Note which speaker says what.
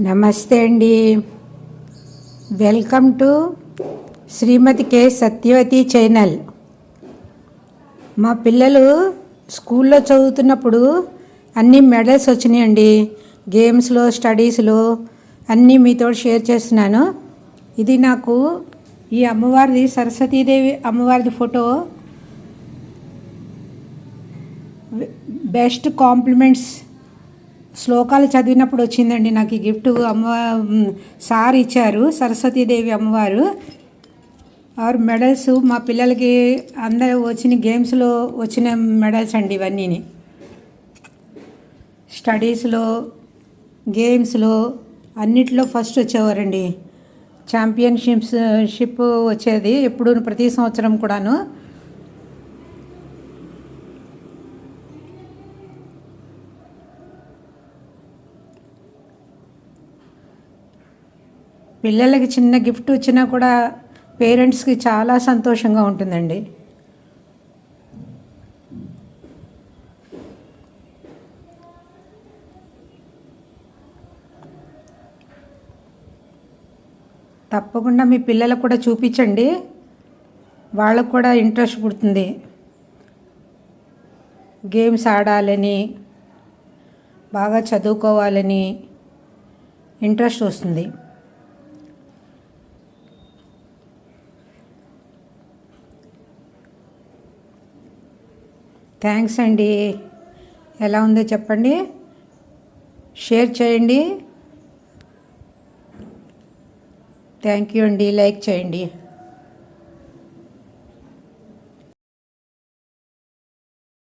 Speaker 1: నమస్తే అండి. Welcome to Shrimati K Satyavathi channel. మా పిల్లలు స్కూల్లో చదువుతున్నప్పుడు అన్ని మెడల్స్ వచ్చినాయండి. గేమ్స్లో స్టడీస్లో అన్నీ మీతో షేర్ చేస్తున్నాను. ఇది నాకు ఈ అమ్మవారిది సరస్వతీదేవి అమ్మవారిది ఫోటో. బెస్ట్ కాంప్లిమెంట్స్ శ్లోకాలు చదివినప్పుడు వచ్చిందండి. నాకు ఈ గిఫ్ట్ అమ్మ సార్ ఇచ్చారు సరస్వతీదేవి అమ్మవారు. ఆరు మెడల్స్ మా పిల్లలకి అందరూ వచ్చిన గేమ్స్లో వచ్చిన మెడల్స్ అండి ఇవన్నీ స్టడీస్లో గేమ్స్లో అన్నిట్లో ఫస్ట్ వచ్చేవారండి. ఛాంపియన్షిప్స్ షిప్ వచ్చేది ఎప్పుడు ప్రతి సంవత్సరం కూడాను. పిల్లలకి చిన్న గిఫ్ట్ వచ్చినా కూడా పేరెంట్స్కి చాలా సంతోషంగా ఉంటుందండి. తప్పకుండా మీ పిల్లలకు కూడా చూపించండి. వాళ్ళకు కూడా ఇంట్రెస్ట్ పుడుతుంది. గేమ్స్ ఆడాలని బాగా చదువుకోవాలని ఇంట్రెస్ట్ వస్తుంది. థ్యాంక్స్ అండి. ఎలా ఉందో చెప్పండి. షేర్ చేయండి. థ్యాంక్ యూ అండి. లైక్ చేయండి.